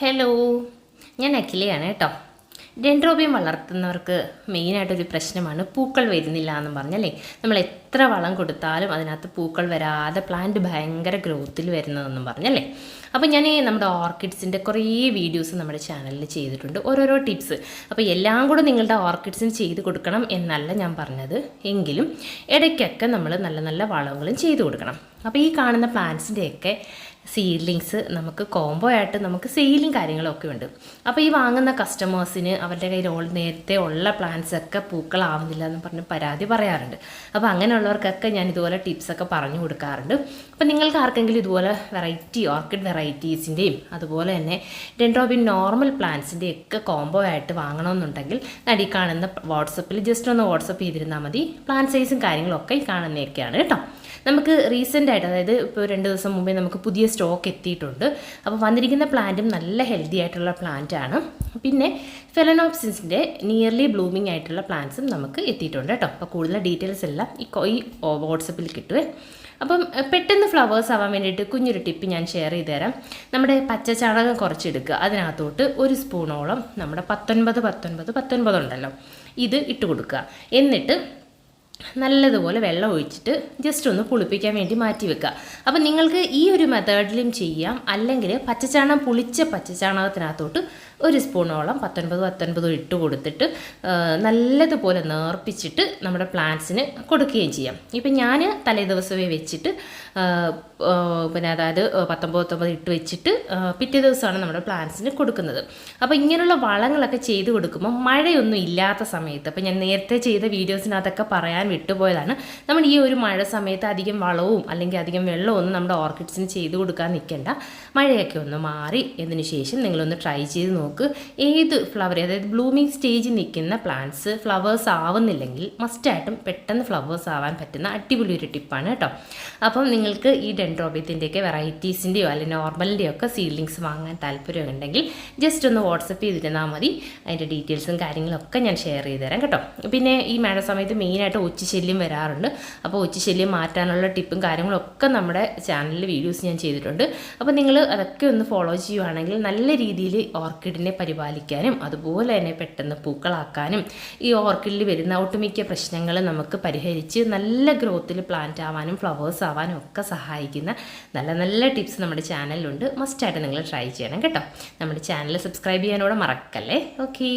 Hello ഞാൻ അഖിലയാണ് കേട്ടോ. Dendrobium വളർത്തുന്നവർക്ക് മെയിനായിട്ടൊരു പ്രശ്നമാണ് പൂക്കൾ വരുന്നില്ല എന്ന് പറഞ്ഞല്ലേ? നമ്മൾ എത്ര വളം കൊടുത്താലും അതിനകത്ത് പൂക്കൾ വരാതെ പ്ലാന്റ് ഭയങ്കര ഗ്രോത്തിൽ വരുന്നതെന്നും പറഞ്ഞല്ലേ? അപ്പോൾ ഞാൻ നമ്മുടെ ഓർക്കിഡ്സിന്റെ കുറേ വീഡിയോസ് നമ്മുടെ ചാനലിൽ ചെയ്തിട്ടുണ്ട്. ഓരോരോ ടിപ്സ് അപ്പോൾ എല്ലാം കൂടെ നിങ്ങളുടെ ഓർക്കിഡ്സിന് ചെയ്ത് കൊടുക്കണം എന്നല്ല ഞാൻ പറഞ്ഞത്. എങ്കിലും ഇടയ്ക്കൊക്കെ നമ്മൾ നല്ല നല്ല വളങ്ങളും ചെയ്ത് കൊടുക്കണം. അപ്പോൾ ഈ കാണുന്ന പ്ലാന്റ്സിന്റെയൊക്കെ സീഡ്ലിങ്സ് നമുക്ക് കോംബോ ആയിട്ട് നമുക്ക് സെയിലും കാര്യങ്ങളൊക്കെ ഉണ്ട്. അപ്പോൾ ഈ വാങ്ങുന്ന കസ്റ്റമേഴ്സിന് അവരുടെ കയ്യിൽ ഓൾ നേരത്തെ ഉള്ള പ്ലാന്റ്സ് ഒക്കെ പൂക്കളാവുന്നില്ല എന്ന് പറഞ്ഞ് പരാതി പറയാറുണ്ട്. അപ്പോൾ അങ്ങനെയുള്ളവർക്കൊക്കെ ഞാൻ ഇതുപോലെ ടിപ്സൊക്കെ പറഞ്ഞു കൊടുക്കാറുണ്ട്. അപ്പോൾ നിങ്ങൾക്ക് ആർക്കെങ്കിലും ഇതുപോലെ വെറൈറ്റി ഓർക്കിഡ് വെറൈറ്റീസിന്റെയും അതുപോലെ തന്നെ ഡെൻഡ്രോബിൻ നോർമൽ പ്ലാന്റ്സിന്റെയും ഒക്കെ കോംബോ ആയിട്ട് വാങ്ങണമെന്നുണ്ടെങ്കിൽ നടി കാണുന്ന വാട്സപ്പിൽ ജസ്റ്റ് ഒന്ന് വാട്സപ്പ് ചെയ്തിരുന്നാൽ മതി. പ്ലാന്റ് സൈസും കാര്യങ്ങളൊക്കെ ഈ കാണുന്നതൊക്കെയാണ് കേട്ടോ. നമുക്ക് റീസെന്റ് ആയിട്ട് അതായത് ഇപ്പോൾ രണ്ട് ദിവസം മുമ്പേ നമുക്ക് പുതിയ സ്റ്റോക്ക് എത്തിയിട്ടുണ്ട്. അപ്പോൾ വന്നിരിക്കുന്ന പ്ലാന്റും നല്ല ഹെൽത്തി ആയിട്ടുള്ള പ്ലാന്റ് ആണ്. പിന്നെ ഫെലനോപ്സിൻസിന്റെ നിയർലി ബ്ലൂമിംഗ് ആയിട്ടുള്ള പ്ലാന്റ്സും നമുക്ക് എത്തിയിട്ടുണ്ട് കേട്ടോ. അപ്പോൾ കൂടുതൽ ഡീറ്റെയിൽസ് എല്ലാം ഈ ഈ വാട്സപ്പിൽ കിട്ടുമേ അപ്പം പെട്ടെന്ന് ഫ്ലവേഴ്സ് ആവാൻ വേണ്ടിയിട്ട് കുഞ്ഞൊരു ടിപ്പ് ഞാൻ ഷെയർ ചെയ്ത് തരാം. നമ്മുടെ പച്ച ചാണകം കുറച്ചെടുക്കുക. അതിനകത്തോട്ട് ഒരു സ്പൂണോളം നമ്മുടെ പത്തൊൻപത് പത്തൊൻപത് പത്തൊൻപത് ഉണ്ടല്ലോ. ഇത് ഇട്ട് കൊടുക്കുക. എന്നിട്ട് നല്ലതുപോലെ വെള്ളം ഒഴിച്ചിട്ട് ജസ്റ്റ് ഒന്ന് പുളിപ്പിക്കാൻ വേണ്ടി മാറ്റി വെക്കുക. അപ്പം നിങ്ങൾക്ക് ഈ ഒരു മെത്തേഡിലും ചെയ്യാം. അല്ലെങ്കിൽ പച്ചച്ചാണകം പുളിച്ച പച്ചച്ചാണകത്തിനകത്തോട്ട് ഒരു സ്പൂണോളം പത്തൊൻപത് പത്തൊൻപതും ഇട്ട് കൊടുത്തിട്ട് നല്ലതുപോലെ നേർപ്പിച്ചിട്ട് നമ്മുടെ പ്ലാന്റ്സിന് കൊടുക്കുകയും ചെയ്യാം. ഇപ്പം ഞാൻ തലേ ദിവസമേ വെച്ചിട്ട് പിന്നെ അതായത് പത്തൊമ്പത് പത്തൊമ്പത് ഇട്ട് വെച്ചിട്ട് പിറ്റേ ദിവസമാണ് നമ്മുടെ പ്ലാന്റ്സിന് കൊടുക്കുന്നത്. അപ്പോൾ ഇങ്ങനെയുള്ള വളങ്ങളൊക്കെ ചെയ്ത് കൊടുക്കുമ്പോൾ മഴയൊന്നും ഇല്ലാത്ത സമയത്ത് അപ്പോൾ ഞാൻ നേരത്തെ ചെയ്ത വീഡിയോസിനകത്തൊക്കെ പറയാൻ വിട്ടുപോയതാണ്. നമ്മൾ ഈ ഒരു മഴ സമയത്ത് അധികം വളവും അല്ലെങ്കിൽ അധികം വെള്ളവും ഒന്നും നമ്മുടെ ഓർക്കിഡ്സിന് ചെയ്തു കൊടുക്കാൻ നിൽക്കേണ്ട. മഴയൊക്കെ ഒന്ന് മാറി എന്നതിന് ശേഷം നിങ്ങളൊന്ന് ട്രൈ ചെയ്ത് നോക്ക്. ഏത് ഫ്ലവർ അതായത് ബ്ലൂമിങ് സ്റ്റേജിൽ നിൽക്കുന്ന പ്ലാന്റ്സ് ഫ്ലവേഴ്സ് ആവുന്നില്ലെങ്കിൽ മസ്റ്റായിട്ടും പെട്ടെന്ന് ഫ്ലവേഴ്സ് ആവാൻ പറ്റുന്ന അടിപൊളി ഒരു ടിപ്പാണ് കേട്ടോ. അപ്പം നിങ്ങൾക്ക് ഈ ഡെൻഡ്രോബിയത്തിന്റെയൊക്കെ വെറൈറ്റീസിന്റെയോ അല്ലെങ്കിൽ നോർമലിന്റെയോ ഒക്കെ സീഡ്ലിങ്സ് വാങ്ങാൻ താല്പര്യമുണ്ടെങ്കിൽ ജസ്റ്റ് ഒന്ന് വാട്സപ്പ് ചെയ്തിരുന്നാൽ മതി. അതിന്റെ ഡീറ്റെയിൽസും കാര്യങ്ങളൊക്കെ ഞാൻ ഷെയർ ചെയ്ത് തരാം കേട്ടോ. പിന്നെ ഈ മഴ സമയത്ത് മെയിനായിട്ട് ഒച്ചിശല്യം വരാറുണ്ട്. അപ്പോൾ ഉച്ചശല്യം മാറ്റാനുള്ള ടിപ്പും കാര്യങ്ങളും ഒക്കെ നമ്മുടെ ചാനലിൽ വീഡിയോസ് ഞാൻ ചെയ്തിട്ടുണ്ട്. അപ്പോൾ നിങ്ങൾ അതൊക്കെ ഒന്ന് ഫോളോ ചെയ്യുവാണെങ്കിൽ നല്ല രീതിയിൽ ഓർക്കിഡിനെ പരിപാലിക്കാനും അതുപോലെ തന്നെ പെട്ടെന്ന് പൂക്കളാക്കാനും ഈ ഓർക്കിഡിൽ വരുന്ന ഒട്ടുമിക്ക പ്രശ്നങ്ങൾ നമുക്ക് പരിഹരിച്ച് നല്ല ഗ്രോത്തിൽ പ്ലാന്റ് ആവാനും ഫ്ലവേഴ്സ് ആവാനും ഒക്കെ സഹായിക്കുന്ന നല്ല നല്ല ടിപ്സ് നമ്മുടെ ചാനലിലുണ്ട്. മസ്റ്റായിട്ട് നിങ്ങൾ ട്രൈ ചെയ്യണം കേട്ടോ. നമ്മുടെ ചാനൽ സബ്സ്ക്രൈബ് ചെയ്യാനോടെ മറക്കല്ലേ? ഓക്കേ.